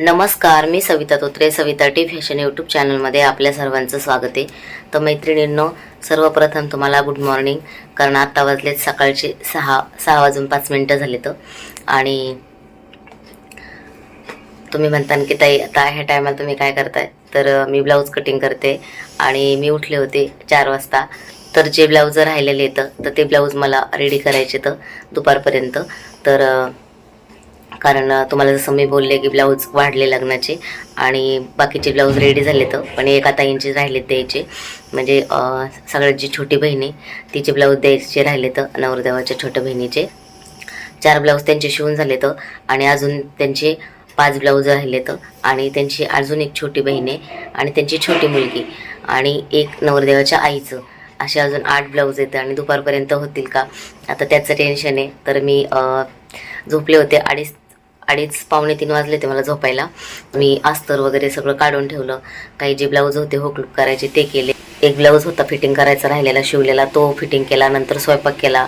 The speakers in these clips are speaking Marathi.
नमस्कार मी Savita Totre Savita T fashion YouTube चॅनलमध्ये आपल्या सर्वांचं स्वागत आहे. तर मैत्रिणींनो सर्वप्रथम तुम्हाला गुड मॉर्निंग कारण आत्ता वाजलेत सकाळचे सहा सहा वाजून पाच मिनटं झाले तर. आणि तुम्ही म्हणता की ताई आता ह्या टायमाला तुम्ही काय करताय? तर मी ब्लाऊज कटिंग करते आणि मी उठले होते चार वाजता. तर जे ब्लाऊज राहिलेले येतं तर ते ब्लाऊज मला रेडी करायचे तर दुपारपर्यंत. तर कारण तुम्हाला जसं मी बोलले की ब्लाऊज वाढले लग्नाचे आणि बाकीचे ब्लाऊज रेडी झाले तर पण एका ताईंचे राहिलेत द्यायचे. म्हणजे सगळ्यात जी छोटी बहिणी तिचे ब्लाऊज द्यायचे राहिले तर नवरदेवाच्या छोट्या बहिणीचे. चार ब्लाऊज त्यांचे शिवून झाले तर आणि अजून त्यांचे पाच ब्लाऊज राहिले तर आणि त्यांची अजून एक छोटी बहीण आहे आणि त्यांची छोटी मुलगी आणि एक नवरदेवाच्या आईचं. असे अजून आठ ब्लाऊज येतं आणि दुपारपर्यंत होतील का? आता त्याचं टेन्शन आहे. तर मी झोपले होते अडीच अडीच पावणे तीन वाजले ते मला झोपायला. मी अस्तर वगैरे सगळं काढून ठेवलं. काही जे ब्लाऊज होते हो, हुकलूक करायचे ते केले. एक ब्लाऊज होता फिटिंग करायचा राहिलेला शिवलेला. तो फिटिंग केला नंतर स्वयंपाक केला.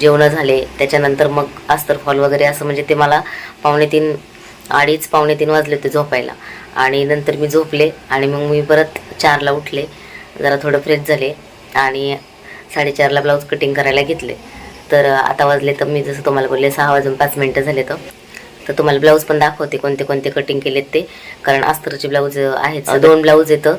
जेवणं झाले. त्याच्यानंतर मग अस्तर फॉल वगैरे असं म्हणजे ते मला पावणे तीन अडीच पावणे तीन वाजले होते झोपायला. आणि नंतर मी झोपले आणि मग मी परत चारला उठले. जरा थोडं फ्रेश झाले आणि साडेचारला ब्लाऊज कटिंग करायला घेतले. तर आता वाजले तर मी जसं तुम्हाला बोलले सहा वाजून पाच मिनटं झाले तर. तर तुम्हाला ब्लाऊज पण दाखवते कोणते कोणते कटिंग केलेत ते. कारण अस्तरचे ब्लाऊज आहेत. दोन ब्लाऊज येतं.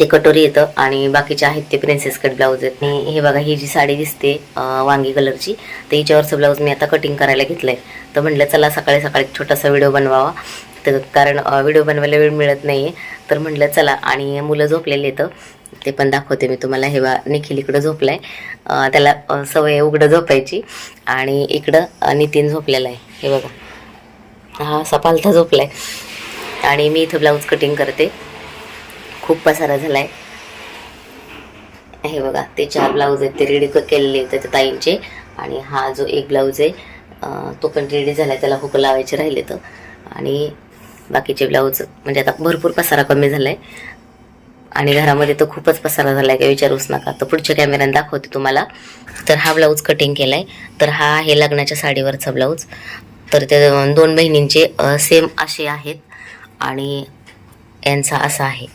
ते कटोरी येतं आणि बाकीचे आहेत ते प्रिन्सेस कट ब्लाऊज आहेत. आणि हे बघा ही जी साडी दिसते वांगी कलरची तर हिच्यावरचं ब्लाऊज मी आता कटिंग करायला घेतलंय. तर म्हटलं चला सकाळी सकाळी छोटासा व्हिडिओ बनवावा. तर कारण व्हिडिओ बनवायला वेळ मिळत नाही आहे तर म्हटलं चला. आणि मुलं झोपलेले येतं ते पण दाखवते मी तुम्हाला. हे बा निखिल इकडं झोपलाय. अं, त्याला सवय आहे उघडं झोपायची. आणि इकडं नितीन झोपलेला आहे. हे बघा. हा सपालता आहे आणि मी इथं ब्लाऊज कटिंग करते. खूप पसारा झाला आहे हे बघा ते चार ब्लाऊज आहेत ते रेडी केलेले आहेत त्याच्या ताईंचे. आणि हा जो एक ब्लाऊज आहे तो पण रेडी झालाय त्याला हुक लावायचे राहिले तर. आणि बाकीचे ब्लाऊज म्हणजे आता भरपूर पसारा कमी झालाय. आणि घरामध्ये तर खूपच पसारा झाला आहे का विचारूच नका. तर पुढच्या कॅमेऱ्याने दाखवते तुम्हाला. तर हा ब्लाऊज कटिंग केलाय. तर हा आहे लग्नाच्या साडीवरचा ब्लाऊज. तर ते दोन बहिणींचे सेम असे आहेत आणि यांचा असा आहे.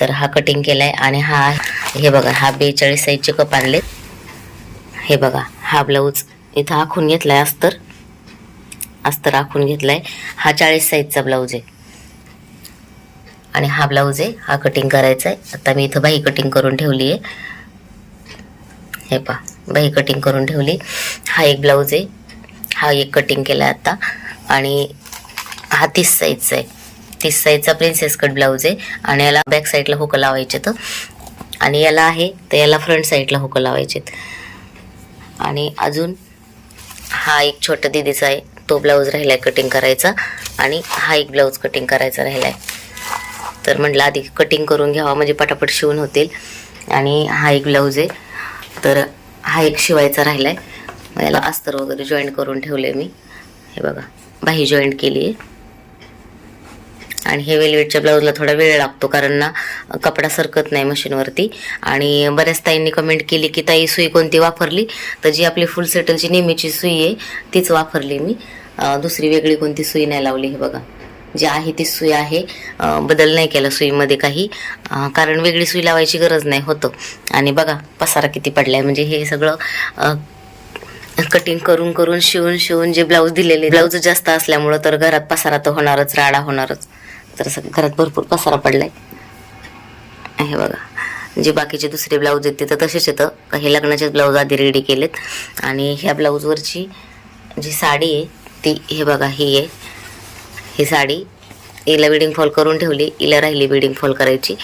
तर हा कटिंग केला आहे आणि हा हे बघा हा बेचाळीस साईजचे कप आणले हे बघा हा ब्लाऊज इथं आखून घेतला आहे अस्तर. अस्तर आखून घेतला आहे हा चाळीस साईजचा ब्लाऊज आहे. आणि हा ब्लाऊज आहे हा कटिंग करायचा आहे. आता मी इथं बाही कटिंग करून ठेवली आहे. हे पा बाही कटिंग करून ठेवली. हा एक ब्लाऊज आहे. हा एक कटिंग केला आता. आणि हा तीस साईजचा आहे. तीस साईजचा प्रिन्सेस कट ब्लाऊज आहे. आणि याला बॅक साईडला हुकं लावायचे तर आणि याला आहे तर याला फ्रंट साईडला हुकं लावायचे आणि अजून हा एक छोटा दिदीचा आहे. तो ब्लाऊज राहिला आहे कटिंग करायचा. आणि हा एक ब्लाऊज कटिंग करायचा राहिला आहे तर म्हटलं आधी कटिंग करून घ्यावा म्हणजे पटापट शिवून होतील. आणि हा एक ब्लाऊज आहे. तर हा एक शिवायचा राहिला आहे याला अस्तर वगैरे जॉईंट करून ठेवले मी. हे बघा बाही जॉईंट केली आहे आणि हे वेलवेटच्या ब्लाऊजला थोडा वेळ लागतो कारण ना कपडा सरकत नाही मशीनवरती आणि बऱ्याच ताईंनी कमेंट केली की ताई सुई कोणती वापरली? तर जी आपली फुल सेटलची नेहमीची सुई आहे तीच वापरली मी. दुसरी वेगळी कोणती सुई नाही लावली हे बघा. जी आहे ती सुई आहे. बदल नाही केला सुईमध्ये काही. कारण वेगळी सुई लावायची गरज नाही होतं. आणि बघा पसारा किती पडलाय. म्हणजे हे सगळं कटिंग करून करून शिवून शिवून जे ब्लाऊज दिलेले ब्लाऊज जास्त असल्यामुळं तर घरात पसारा तर होणारच राडा होणारच. तर असं घरात भरपूर पसारा पडलाय. हे बघा. जे बाकीचे दुसरे ब्लाऊज आहेत ते तर तसेच येतं हे. लग्नाचे ब्लाऊज आधी रेडी केलेत. आणि ह्या ब्लाऊजवरची जी साडी आहे ती हे बघा ही आहे. ही साडी हिला बिडिंग फॉल करून ठेवली हिला राहिली बिडिंग फॉल करायची.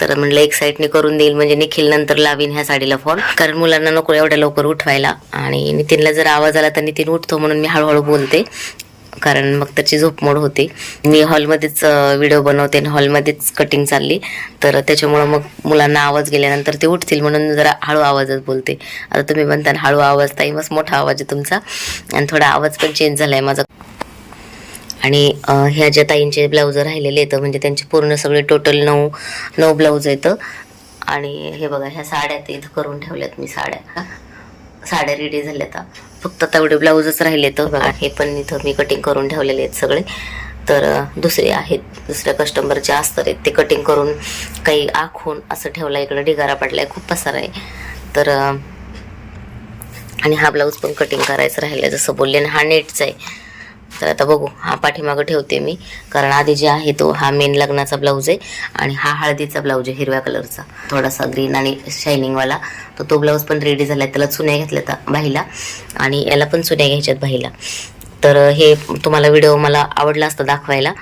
तर म्हणलं एक साईडने करून देईल म्हणजे निखिल नंतर लावीन ह्या साडीला फॉल. कारण मुलांना नको एवढ्या लवकर उठवायला. आणि नितीनला जर आवाज आला तर नितीन उठतो म्हणून मी हळूहळू बोलते. कारण मग त्याची झोपमोड होते. मी हॉलमध्येच व्हिडिओ बनवते आणि हॉलमध्येच कटिंग चालली. तर त्याच्यामुळं मग मुलांना आवाज गेल्यानंतर ते उठतील म्हणून जरा हळू आवाजच बोलते. आता तुम्ही म्हणता हळू आवाज ताई मस्त मोठा आवाज आहे तुमचा. आणि थोडा आवाज पण चेंज झाला आहे माझा. आणि ह्या ज्या ताईंचे ब्लाऊज राहिलेले आहेत म्हणजे त्यांचे पूर्ण सगळे टोटल नऊ नऊ ब्लाऊज आहेत. आणि हे बघा ह्या साड्या ते इथं करून ठेवल्यात मी साड्या. साड्या रेडी झाल्यात. फक्त तेवढे ब्लाऊजच राहिले तर हे पण इथं मी कटिंग करून ठेवलेले आहेत सगळे. तर दुसरे आहेत दुसऱ्या कस्टमरचे अस्तर आहेत ते कटिंग करून काही आखून असं ठेवलं इकडं ढिगारा पडलाय खूप पसारा आहे. तर आणि हा ब्लाऊज पण कटिंग करायचं राहिलं जसं बोलले ना हा नेटचा आहे. तर आता बघू हा पाठीमागं ठेवते मी. कारण आधी जे आहे तो हा मेन लग्नाचा ब्लाऊज आहे आणि हा हळदीचा ब्लाऊज आहे हिरव्या कलरचा थोडासा ग्रीन आणि शायनिंगवाला तर तो ब्लाऊज पण रेडी झाला त्याला चुन्या घेतल्या त्या बाईला आणि याला पण चुन्या घ्यायच्यात बाईला. तर हे तुम्हाला व्हिडिओ मला आवडला असता दाखवायला.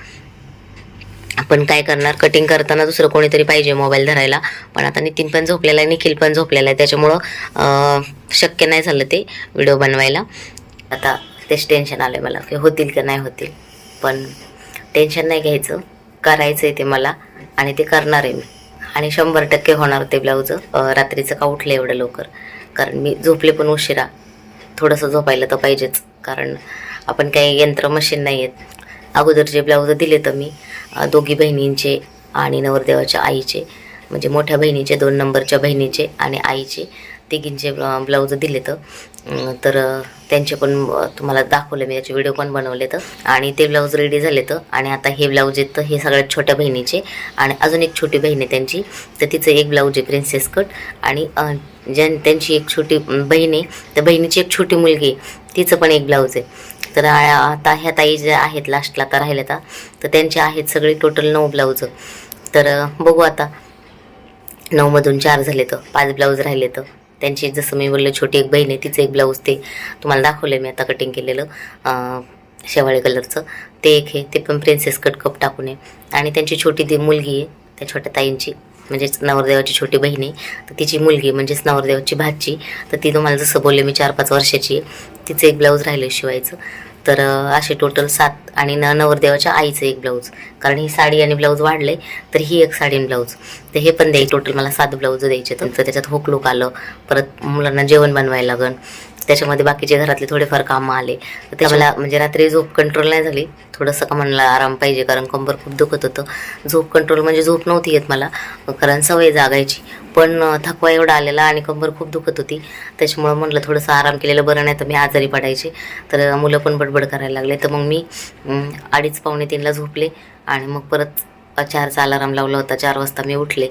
आपण काय करणार? कटिंग करताना दुसरं कोणीतरी पाहिजे मोबाईल धरायला. पण आता नितीन पण झोपलेला आहे निखिल पण झोपलेला आहे. त्याच्यामुळं शक्य नाही झालं ते व्हिडिओ बनवायला. आता तेच टेन्शन आलं मला की होतील का नाही होतील. पण टेन्शन नाही घ्यायचं. करायचं आहे ते मला आणि ते करणार आहे मी. आणि शंभर टक्के होणार ते ब्लाऊज रात्रीचं का उठलं एवढं लवकर? कारण मी झोपले पण उशिरा. थोडंसं झोपायला तर पाहिजेच. कारण आपण काही यंत्र मशीन नाही आहेत. अगोदर जे ब्लाऊज दिले तर मी दोघी बहिणींचे आणि नवरदेवाच्या आईचे म्हणजे मोठ्या बहिणीचे दोन नंबरच्या बहिणीचे आणि आईचे तिघींचे ब्लाऊज दिले तर त्यांचे पण तुम्हाला दाखवले मी त्याचे व्हिडिओ पण बनवले तर आणि ते ब्लाऊज रेडी झाले तर आणि आता हे ब्लाऊज आहेत तर हे सगळ्यात छोट्या बहिणीचे. आणि अजून एक छोटी बहीण आहे त्यांची. तर तिचं एक ब्लाऊज आहे प्रिन्सेस कट आणि ज्या ज्यां त्यांची एक छोटी बहीण आहे. त्या बहिणीची एक छोटी मुलगी आहे. तिचं पण एक ब्लाऊज आहे. तर आता ह्या ताई ज्या आहेत लास्टला आता राहिल्या आता तर त्यांचे आहेत सगळे टोटल नऊ ब्लाऊज तर बघू आता. नऊमधून चार झाले तर पाच ब्लाऊज राहिले तर त्यांची जसं मी बोलले छोटी एक बहीण आहे तिचं एक ब्लाऊज ते तुम्हाला दाखवलं मी आता कटिंग केलेलं शेवाळी शेवाळे कलरचं ते एक आहे ते पण प्रिन्सेस कट कप टाकून आहे. आणि त्यांची छोटी ती मुलगी आहे त्या छोट्या ताईंची म्हणजेच नवरदेवाची छोटी बहीण आहे. तर तिची मुलगी म्हणजेच नवरदेवाची भाची. तर ती तुम्हाला जसं बोलले मी चार पाच वर्षाची आहे. तिचं एक ब्लाऊज राहिलं शिवायचं. तर असे टोटल सात आणि न नवरदेवाच्या आईचं एक ब्लाऊज कारण ही साडी आणि ब्लाऊज वाढले तर ही एक साडी आणि ब्लाऊज तर हे पण द्यायचे. टोटल मला सात ब्लाऊज द्यायचे तर त्याच्यात हुक लुक आलं. परत मुलांना जेवण बनवायला लागन. त्याच्यामध्ये बाकीचे घरातले थोडेफार कामं आले. तर ते मला म्हणजे रात्री झोप कंट्रोल नाही झाली. थोडंसं का म्हणलं आराम पाहिजे. कारण कंबर खूप दुखत होतं. झोप कंट्रोल म्हणजे झोप नव्हती येत मला. कारण सवय जागायची. पण थकवा एवढा आलेला आणि कंबर खूप दुखत होती. त्याच्यामुळं म्हटलं थोडंसं आराम केलेलं बरं नाही तर मी आजारी पडायचे. तर मुलं पण बडबड करायला लागले. तर मग मी अडीच पावणे तीनला झोपले आणि मग परत चारचा अलाराम लावला होता. चार वाजता मी उठले.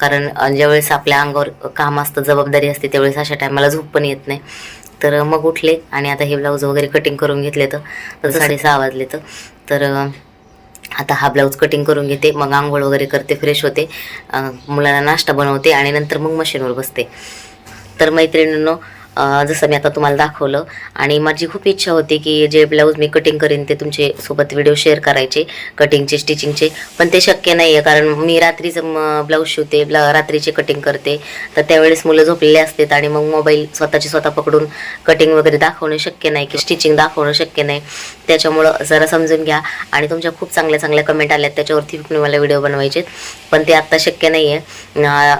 कारण ज्यावेळेस आपल्या अंगावर काम असतं जबाबदारी असते त्यावेळेस अशा टायमाला झोप पण येत नाही. तर मग उठले आणि आता हे ब्लाऊज वगैरे कटिंग करून घेतले तर साडेसहा वाजले तर. आता हा ब्लाऊज कटिंग करून घेते मग आंघोळ वगैरे करते फ्रेश होते. मुलाला मुलांना नाश्ता बनवते आणि नंतर मग मशीनवर बसते. तर मैत्रिणींनो जसं मी आता तुम्हाला दाखवलं. आणि माझी खूप इच्छा होती की जे ब्लाऊज मी कटिंग करीन ते तुमचे सोबत व्हिडिओ शेअर करायचे कटिंगचे स्टिचिंगचे पण ते शक्य नाही आहे कारण मी रात्रीचं ब्लाऊज शिवते ब्ला रात्रीचे कटिंग करते. तर त्यावेळेस मुलं झोपलेले असतात आणि मग मोबाईल स्वतःची स्वतः पकडून कटिंग वगैरे दाखवणं शक्य नाही की स्टिचिंग दाखवणं शक्य नाही. त्याच्यामुळं जरा समजून घ्या. आणि तुमच्या खूप चांगल्या चांगल्या कमेंट आल्यात. त्याच्यावरती मला व्हिडिओ बनवायचे पण ते आत्ता शक्य नाही आहे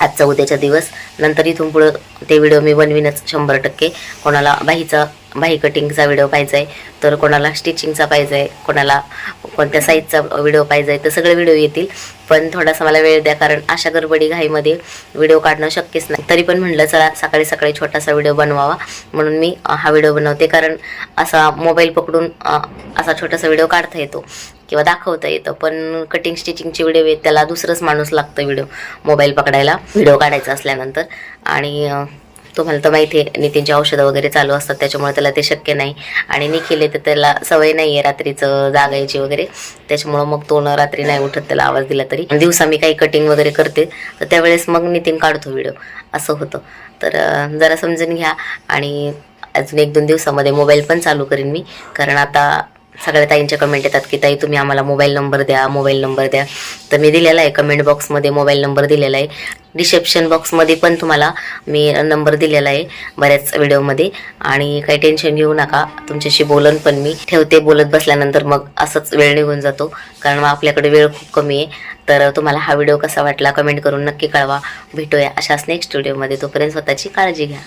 आजचा उद्याचा दिवस. नंतर इथून पुढं ते व्हिडिओ मी बनवीनच शंभर टक्के. कोणाला बाहीचा बाही कटिंगचा व्हिडिओ पाहिजे आहे तर कोणाला स्टिचिंगचा पाहिजे आहे कोणाला कोणत्या साईजचा व्हिडिओ पाहिजे आहे तर सगळे व्हिडिओ येतील. पण थोडासा मला वेळ द्या कारण अशा गडबडी घाईमध्ये व्हिडिओ काढणं शक्यच नाही. तरी पण म्हणलं चला सकाळी सकाळी छोटासा व्हिडिओ बनवावा. म्हणून मी हा व्हिडिओ बनवते. कारण असा मोबाईल पकडून असा छोटासा व्हिडिओ काढता येतो किंवा दाखवता येतं. पण कटिंग स्टिचिंगचे व्हिडिओ येत त्याला दुसरंच माणूस लागतं व्हिडिओ मोबाईल पकडायला व्हिडिओ काढायचा असल्यानंतर. आणि तुम्हाला तर माहिती आहे नितीनची औषधं वगैरे चालू असतात त्याच्यामुळे त्याला ते शक्य नाही. आणि निखिल आहे तर त्याला सवय नाही आहे रात्रीचं जागायची वगैरे. त्याच्यामुळं मग तो न रात्री नाही उठत त्याला आवाज दिला तरी. दिवसा मी काही कटिंग वगैरे करते तर त्यावेळेस मग नितीन काढतो व्हिडिओ असं होतं. तर जरा समजून घ्या. आणि अजून एक दोन दिवसामध्ये मोबाईल पण चालू करीन मी. कारण आता सगळ्या ताईंच्या कमेंट येतात की ताई तुम्ही आम्हाला मोबाईल नंबर द्या मोबाईल नंबर द्या. तर मी दिलेला आहे कमेंट बॉक्समध्ये मोबाईल नंबर दिलेला आहे. डिस्क्रिप्शन बॉक्समध्ये पण तुम्हाला मी नंबर दिलेला आहे बऱ्याच व्हिडिओमध्ये आणि काही टेन्शन घेऊ नका तुमच्याशी बोलन पण मी ठेवते. बोलत बसल्यानंतर मग असंच वेळ निघून जातो. कारण मग आपल्याकडे वेळ खूप कमी आहे. तर तुम्हाला हा व्हिडिओ कसा वाटला कमेंट करून नक्की कळवा. भेटूया अशाच नेक्स्ट व्हिडिओमध्ये तोपर्यंत स्वतःची काळजी घ्या.